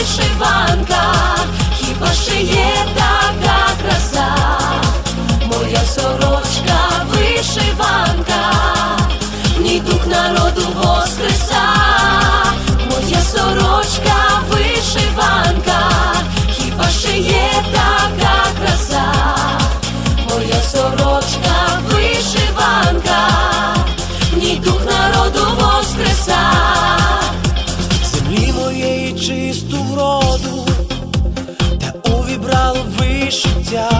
вишиванка, хіба ще є така краса, моя сорочка вишиванка, в дух народу воскреса, Yeah.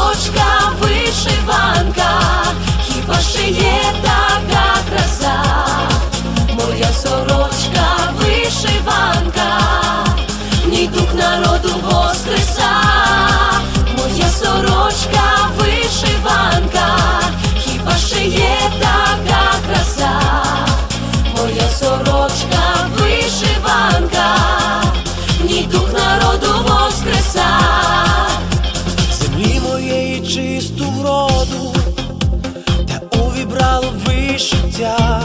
життя,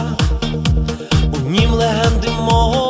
у нім легенди мого.